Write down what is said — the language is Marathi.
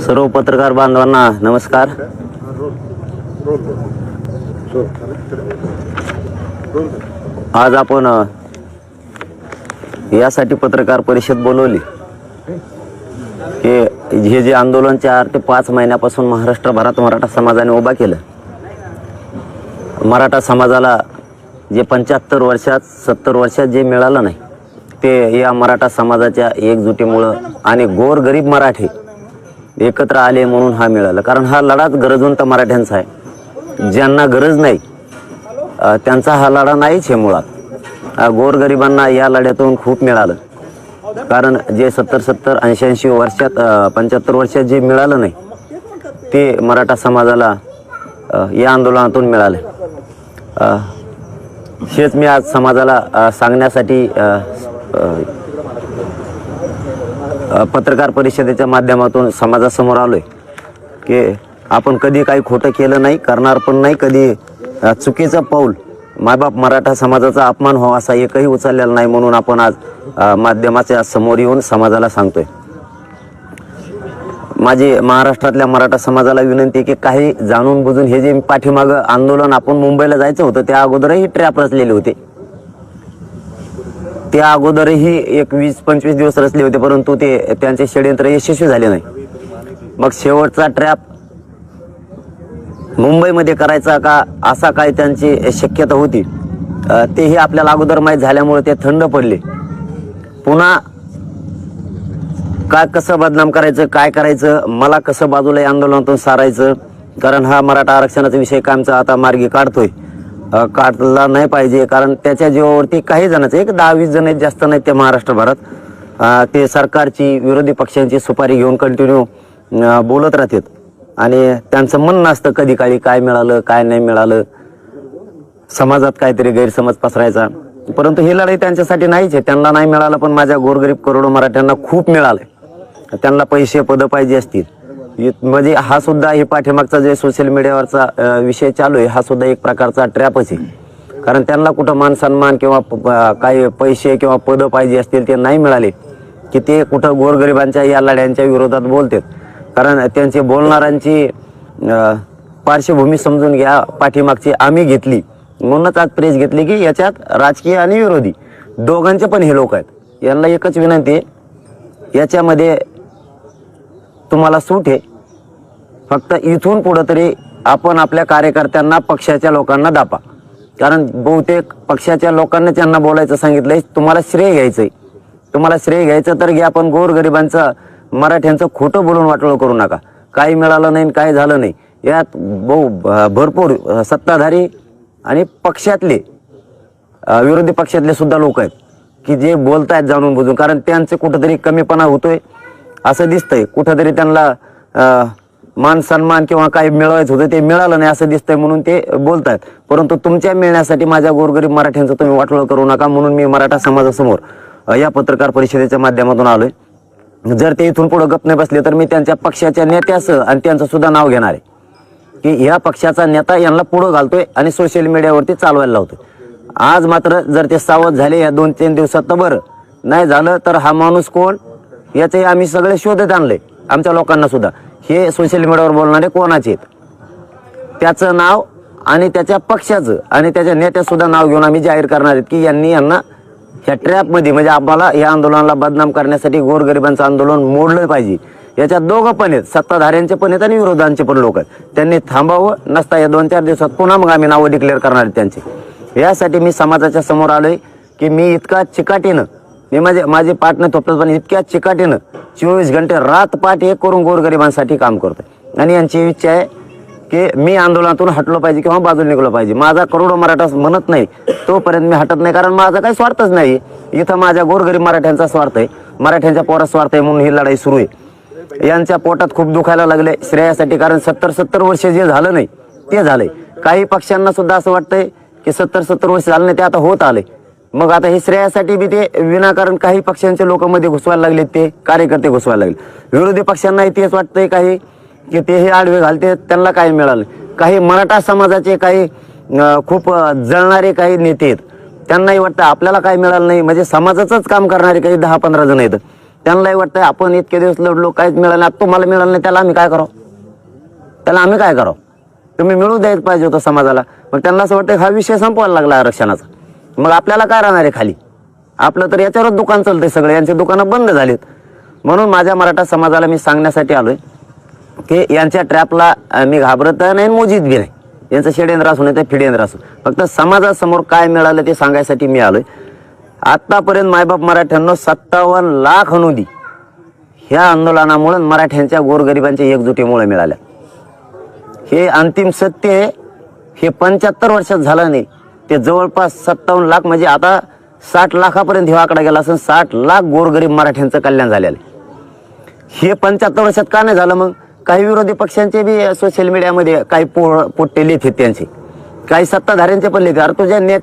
सर्व पत्रकार बांधवांना नमस्कार. आज आपण यासाठी पत्रकार परिषद बोलवली. की हे जे आंदोलन चार ते पाच महिन्यापासून महाराष्ट्रभरात मराठा समाजाने उभा केलं. मराठा समाजाला जे पंच्याहत्तर वर्षात सत्तर वर्षात जे मिळालं नाही ते या मराठा समाजाच्या एकजुटीमुळं आणि गोरगरीब मराठी एकत्र आले म्हणून हा मिळाला. कारण हा लढाच गरजवंत मराठ्यांचा आहे. ज्यांना गरज नाही त्यांचा हा लढा नाहीच हे मुळात गोरगरिबांना या लढ्यातून खूप मिळालं. कारण जे सत्तर सत्तर ऐंशी ऐंशी वर्षात पंच्याहत्तर वर्षात जे मिळालं नाही ते मराठा समाजाला या आंदोलनातून मिळालं. हेच मी आज समाजाला सांगण्यासाठी पत्रकार परिषदेच्या माध्यमातून समाजासमोर आलोय की आपण कधी काही खोटं केलं नाही करणार पण नाही कधी चुकीचं पाऊल मायबाप मराठा समाजाचा अपमान व्हावा असा एकही उचललेला नाही म्हणून आपण आज माध्यमाच्या समोर येऊन समाजाला सांगतोय. माझी महाराष्ट्रातल्या मराठा समाजाला विनंती आहे की काही जाणून बुजून हे जे पाठीमागं आंदोलन आपण मुंबईला जायचं होतं त्या अगोदरही ट्रॅप रचलेले होते. त्या अगोदरही एक वीस पंचवीस दिवस रचले होते परंतु ते त्यांचे षडयंत्र यशस्वी झाले नाही. मग शेवटचा ट्रॅप मुंबईमध्ये करायचा का असा काय त्यांची शक्यता होती? तेही आपल्याला अगोदर माहीत झाल्यामुळे ते थंड पडले. पुन्हा काय कसं बदनाम करायचं काय करायचं मला कसं बाजूला आंदोलनातून सारायचं? कारण हा मराठा आरक्षणाचा विषय कायमचा आता मार्गी काढतोय. अ, काढला नाही पाहिजे कारण त्याच्या जीवावरती काही जणांचं एक दहा वीस जण आहेत जास्त नाहीत त्या महाराष्ट्रभरात अ, ते सरकारची विरोधी पक्षांची सुपारी घेऊन कंटिन्यू बोलत राहतात. आणि त्यांचं म्हणणं असतं कधी काळी काय मिळालं काय नाही मिळालं. समाजात काहीतरी गैरसमज पसरायचा. परंतु ही लढाई त्यांच्यासाठी नाहीच आहे. त्यांना नाही मिळालं पण माझ्या गोरगरीब करोडो मराठ्यांना खूप मिळालंय. त्यांना पैसे पदं पाहिजे असतील. म्हणजे हा सुद्धा हे पाठीमागचा जे सोशल मीडियावरचा विषय चालू आहे हा सुद्धा एक प्रकारचा ट्रॅपच आहे. कारण त्यांना कुठं मान सन्मान किंवा प- काही पैसे किंवा पदं पाहिजे असतील ते नाही मिळाले की ते कुठं गोरगरिबांच्या या लढ्यांच्या विरोधात बोलतात. कारण त्यांचे बोलणाऱ्यांची पार्श्वभूमी समजून घ्या पाठीमागची आम्ही घेतली. म्हणूनच आज प्रेस घेतली की याच्यात राजकीय आणि विरोधी. दोघांचे पण हे लोक आहेत. यांना एकच विनंती आहे. याच्यामध्ये तुम्हाला सूट आहे. फक्त इथून पुढं तरी आपण आपल्या कार्यकर्त्यांना पक्षाच्या लोकांना दापा. कारण बहुतेक पक्षाच्या लोकांना त्यांना बोलायचं सांगितलंय तुम्हाला श्रेय घ्यायचं आहे तुम्हाला श्रेय घ्यायचं तर घ्या पण गोरगरिबांचं मराठ्यांचं खोटं बोलून वाटोळं करू नका. काही मिळालं नाही काय झालं नाही. यात बहु भरपूर सत्ताधारी आणि पक्षातले विरोधी पक्षातले सुद्धा लोक आहेत की जे बोलतायत जाणून बुजून. कारण त्यांचे कुठंतरी कमीपणा होतोय. असं दिसतंय. कुठंतरी त्यांना मान सन्मान किंवा काही मिळवायचं होतं ते मिळालं नाही असं दिसतंय म्हणून ते बोलतात. परंतु तुमच्या मिळण्यासाठी माझ्या गोरगरीब मराठ्यांचं तुम्ही वाटोळ करू नका म्हणून मी मराठा समाजासमोर या पत्रकार परिषदेच्या माध्यमातून आलोय. जर ते इथून पुढे गप नाही बसले तर मी त्यांच्या पक्षाच्या नेत्याचं आणि त्यांचं सुद्धा नाव घेणार आहे. की ह्या पक्षाचा नेता यांना पुढं घालतोय आणि सोशल मीडियावरती चालवायला लावतोय. आज मात्र जर ते सावध झाले या दोन तीन दिवसात तर बरं. नाही झालं तर हा माणूस कोण? याचे आम्ही सगळे शोधत आणले आमच्या लोकांना सुद्धा. हे सोशल मीडियावर बोलणारे कोणाचे आहेत? त्याचं नाव आणि त्याच्या पक्षाचं आणि त्याच्या नेत्यासुद्धा नाव घेऊन आम्ही जाहीर करणार आहेत की यांनी यांना ह्या ट्रॅपमध्ये म्हणजे आम्हाला या आंदोलनाला बदनाम करण्यासाठी गोरगरिबांचं आंदोलन मोडलं पाहिजे. याच्यात दोघं पण आहेत सत्ताधाऱ्यांचे पण आहेत आणि विरोधांचे पण लोक आहेत. त्यांनी थांबावं नसता या दोन चार दिवसात पुन्हा मग आम्ही नावं डिक्लेअर करणार आहेत त्यांचे. यासाठी मी समाजाच्या समोर आलोय की मी इतका चिकाटीनं मी माझे माझे पाटणं थोपतात पण इतक्या चिकाटीनं चोवीस घंटे रात पाठ एक करून गोरगरिबांसाठी काम करतोय. आणि यांची इच्छा आहे की मी आंदोलनातून हटलो पाहिजे किंवा बाजूला निघलो पाहिजे. माझा करोडो मराठा म्हणत नाही तोपर्यंत मी हटत नाही. कारण माझा काही स्वार्थच नाही. इथं माझ्या गोरगरीब मराठ्यांचा स्वार्थ आहे. मराठ्यांच्या पोरात स्वार्थ आहे म्हणून ही लढाई सुरू आहे. यांच्या पोटात खूप दुखायला लागले. श्रेयासाठी कारण सत्तर सत्तर वर्ष जे झालं नाही ते झालंय. काही पक्षांना सुद्धा असं वाटतंय की सत्तर सत्तर वर्ष झालं नाही ते आता होत आले मग आता हे श्रेयासाठी बी ते विनाकारण काही पक्षांचे लोक मध्ये घुसवायला लागले ते कार्यकर्ते घुसवायला लागले विरोधी पक्षांनाही तेच वाटतंय काही की ते हे आडवे घालते त्यांना काय मिळालं? काही मराठा समाजाचे काही खूप जळणारे काही नेते आहेत त्यांनाही वाटतं आपल्याला काय मिळालं नाही? म्हणजे समाजाचंच काम करणारे काही दहा पंधरा जण आहेत. त्यांनाही वाटतं आपण इतके दिवस लढलो काहीच मिळालं नाही. आता तुम्हाला मिळालं नाही त्याला आम्ही काय करावं? त्याला आम्ही काय करावं? तुम्ही मिळू द्यायच पाहिजे होतं समाजाला. मग त्यांना असं वाटतं हा विषय संपवायला लागला आरक्षणाचा. मग आपल्याला काय राहणार आहे खाली? आपलं तर याच्यावरच दुकान चालतंय सगळे. यांचे दुकानं बंद झालीत. म्हणून माझ्या मराठा समाजाला मी सांगण्यासाठी आलोय की यांच्या ट्रॅपला मी घाबरत नाही मोजीत बी नाही. यांचं षडेंद्र असू नाही ते फिडेंद्र असू फक्त समाजासमोर काय मिळालं ते सांगायसाठी मी आलोय. आत्तापर्यंत मायबाप मराठ्यांना सत्तावन्न लाख अनुदी ह्या आंदोलनामुळे मराठ्यांच्या गोरगरिबांच्या एकजुटीमुळे मिळाल्या. हे अंतिम सत्य आहे. हे पंच्याहत्तर वर्षात झालं नाही. ते जवळपास सत्तावन्न लाख म्हणजे आता साठ लाखापर्यंत हा आकडा गेला असून साठ लाख गोरगरीब मराठ्यांचं कल्याण झालेलं आहे. हे पंच्याहत्तर वर्षात का नाही झालं मग? काही विरोधी पक्षांचे बी सोशल मीडियामध्ये काही पो पोट्टे लिहित आहेत त्यांचे. काही सत्ताधाऱ्यांचे पण लिहिते अरे तुझ्या नेत